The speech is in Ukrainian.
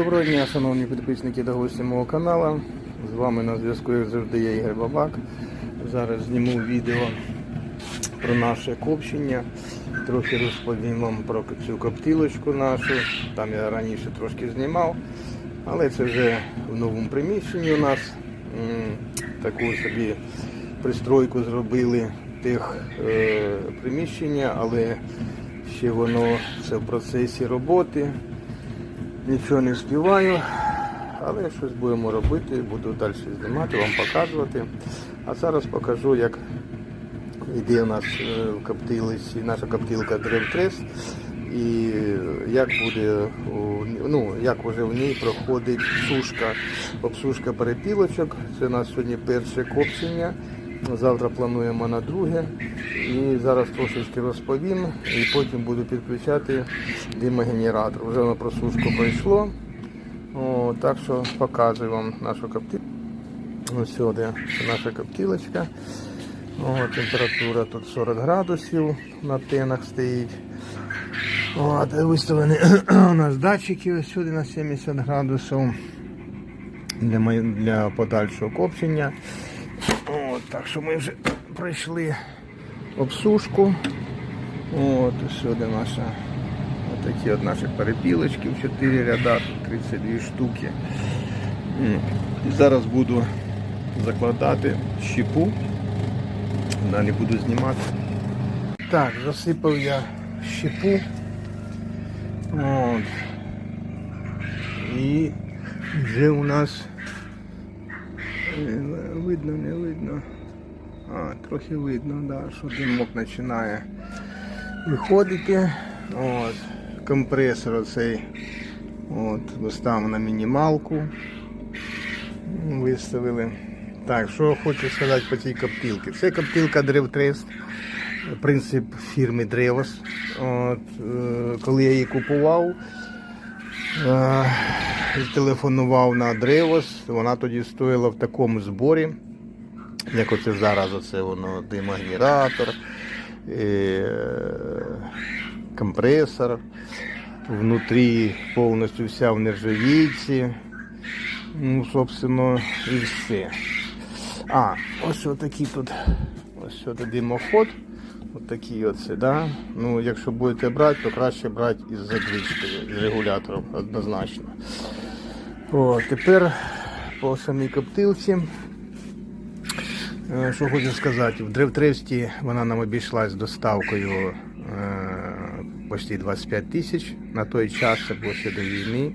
Доброго дня, шановні підписники та гості мого каналу. З вами на зв'язку, як завжди, я Ігор Бабак. Зараз зніму відео про наше копчення. Трохи розповім вам про цю коптилочку нашу. Там я раніше трошки знімав, але це вже в новому приміщенні у нас. Таку собі пристройку зробили тих е, приміщення, але ще воно це в процесі роботи. Нічого не співаю, але щось будемо робити, буду далі знімати, вам показувати. А зараз покажу, як йде у нас е, в коптилиці, наша коптилка Древтрест. І як буде ну, як вже в ній проходить сушка, обсушка перепілочок. Це у нас сьогодні перше копчення. Завтра плануємо на друге. І зараз трошечки розповім і потім буду підключати димогенератор. Вже на просушку пройшло. О, так що показую вам нашу коптилку. Ось сюди наша коптилочка. О, температура тут 40 градусів на тенах стоїть. От, виставлені у нас датчики ось сюди на 70 градусів для, для подальшого копчення. От, так що ми вже пройшли обсушку. От, сюди наша отакі от наші перепілочки в 4 ряда, 32 штуки. І зараз буду закладати щепу. Далі буду знімати. Так, засипав я щепу. От. І вже у нас видно, не видно. А, трохи видно, да, що димок починає виходити. От. Компресор оцей от, виставив на мінімалку. Виставили. Так, що хочу сказати по цій коптилці. Це коптилка Древтрест. Принцип фірми Древос. От, е, коли я її купував, е, телефонував на Древос, вона тоді стоїла в такому зборі, як оце зараз, оце воно димогенератор, е, компресор, внутрі повністю вся в нержавійці. Ну, собственно, і все. А, ось отакий тут. Ось сюди димоход. Ось такий оце, да? Ну, якщо будете брати, то краще брати із задвижкою, з регулятором, однозначно. О, тепер по самій коптилці. Е, Що хочу сказати, в Древтресті вона нам обійшлась доставкою е, почти 25 тисяч. На той час це було ще до війни.